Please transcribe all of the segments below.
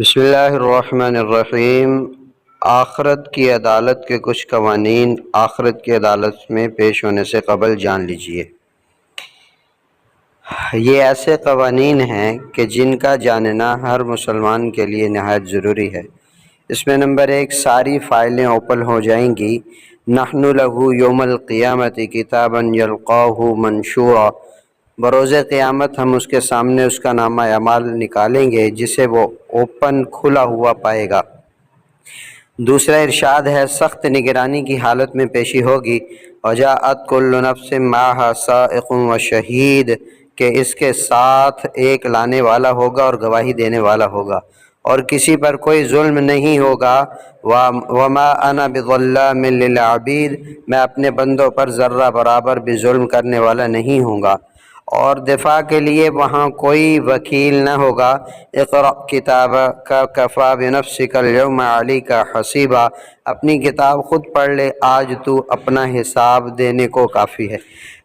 بسم اللہ الرحمن الرحیم۔ آخرت کی عدالت کے کچھ قوانین آخرت کی عدالت میں پیش ہونے سے قبل جان لیجیے۔ یہ ایسے قوانین ہیں کہ جن کا جاننا ہر مسلمان کے لیے نہایت ضروری ہے۔ اس میں نمبر ایک، ساری فائلیں اوپن ہو جائیں گی۔ نحن لہو یوم القیامت کتابا یلقاہ منشورا۔ بروز قیامت ہم اس کے سامنے اس کا نامہ اعمال نکالیں گے جسے وہ اوپن کھلا ہوا پائے گا۔ دوسرا ارشاد ہے، سخت نگرانی کی حالت میں پیشی ہوگی۔ وجاءت کل نفس معها سائق و شہید، کہ اس کے ساتھ ایک لانے والا ہوگا اور گواہی دینے والا ہوگا۔ اور کسی پر کوئی ظلم نہیں ہوگا۔ وما انا بظلام للعبید، میں اپنے بندوں پر ذرہ برابر بھی ظلم کرنے والا نہیں ہوں گا۔ اور دفاع کے لیے وہاں کوئی وکیل نہ ہوگا۔ اقرا کتاب کا کفا بنفسک اليوم علی کا حسیبہ اپنی کتاب خود پڑھ لے، آج تو اپنا حساب دینے کو کافی ہے۔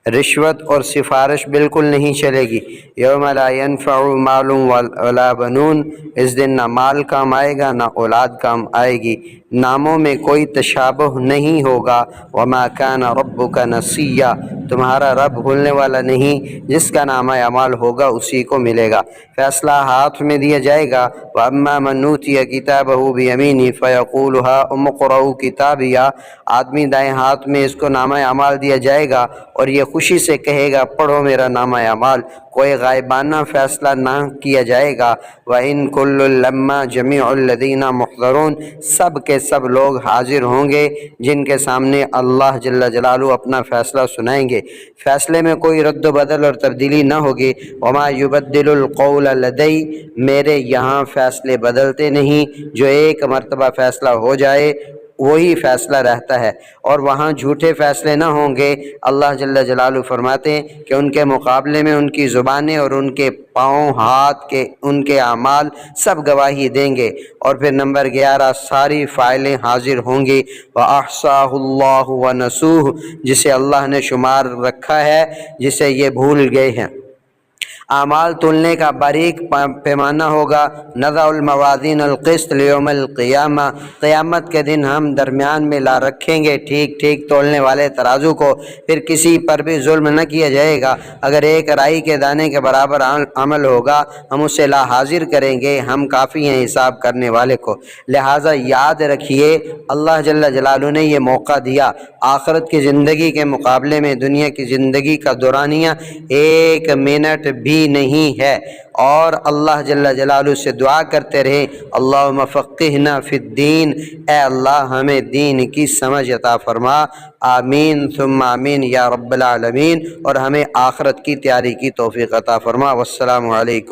رشوت اور سفارش بالکل نہیں چلے گی۔ یوم لا ينفع مال ولا بنون، اس دن نہ مال کام آئے گا، نہ اولاد کام آئے گی۔ ناموں میں کوئی تشابہ نہیں ہوگا۔ وما كان ربك نسیا تمہارا رب بھولنے والا نہیں، جس کا نامہ اعمال ہوگا اسی کو ملے گا۔ فیصلہ ہاتھ میں دیا جائے گا۔ وَأَمَّا مَنْ نُوتِيَ كِتَابَهُ بِيَمِينِ فَيَقُولُهَا اُمْقْرَوْ کتابیہ آدمی دائیں ہاتھ میں اس کو نامہ اعمال دیا جائے گا اور یہ خوشی سے کہے گا، پڑھو میرا نامہ اعمال، کوئی غائبانہ فیصلہ نہ کیا جائے گا۔ وَإِن كُلُّ لَمَّا جَمِيعُ الَّذِينَ مُحْضَرُونَ، سب کے سب لوگ حاضر ہوں گے، جن کے سامنے اللہ جل جلالہ اپنا فیصلہ سنائیں گے۔ فیصلے میں کوئی رد و بدل اور تبدیلی نہ ہوگی۔ وما يبدل القول لدی میرے یہاں فیصلے بدلتے نہیں۔ جو ایک مرتبہ فیصلہ ہو جائے وہی فیصلہ رہتا ہے۔ اور وہاں جھوٹے فیصلے نہ ہوں گے۔ اللہ جل جلالہ فرماتے ہیں کہ ان کے مقابلے میں ان کی زبانیں اور ان کے پاؤں، ہاتھ کے، ان کے اعمال سب گواہی دیں گے۔ اور پھر نمبر گیارہ، ساری فائلیں حاضر ہوں گی۔ وَأَحْصَاهُ اللَّهُ وَنَسُوهُ، جسے اللہ نے شمار رکھا ہے، جسے یہ بھول گئے ہیں۔ اعمال تلنے کا باریک پیمانہ ہوگا۔ نضع الموازین القسط لیوم القیامہ۔ قیامت کے دن ہم درمیان میں لا رکھیں گے۔ ٹھیک ٹھیک تولنے والے ترازو کو۔ پھر کسی پر بھی ظلم نہ کیا جائے گا۔ اگر ایک رائی کے دانے کے برابر عمل ہوگا، ہم اسے لا حاضر کریں گے۔ ہم کافی ہیں حساب کرنے والے کو۔ لہٰذا یاد رکھیے، اللہ جل جلالہ نے یہ موقع دیا۔ آخرت کی زندگی کے مقابلے میں دنیا کی زندگی کا دورانیہ ایک منٹ بھی نہیں ہے۔ اور اللہ جل جلالہ سے دعا کرتے رہے اللہ مفقہنا فی الدین۔ اے اللہ، ہمیں دین کی سمجھ عطا فرما۔ آمین، ثم آمین، یا رب العالمین۔ اور ہمیں آخرت کی تیاری کی توفیق عطا فرما۔ والسلام علیکم۔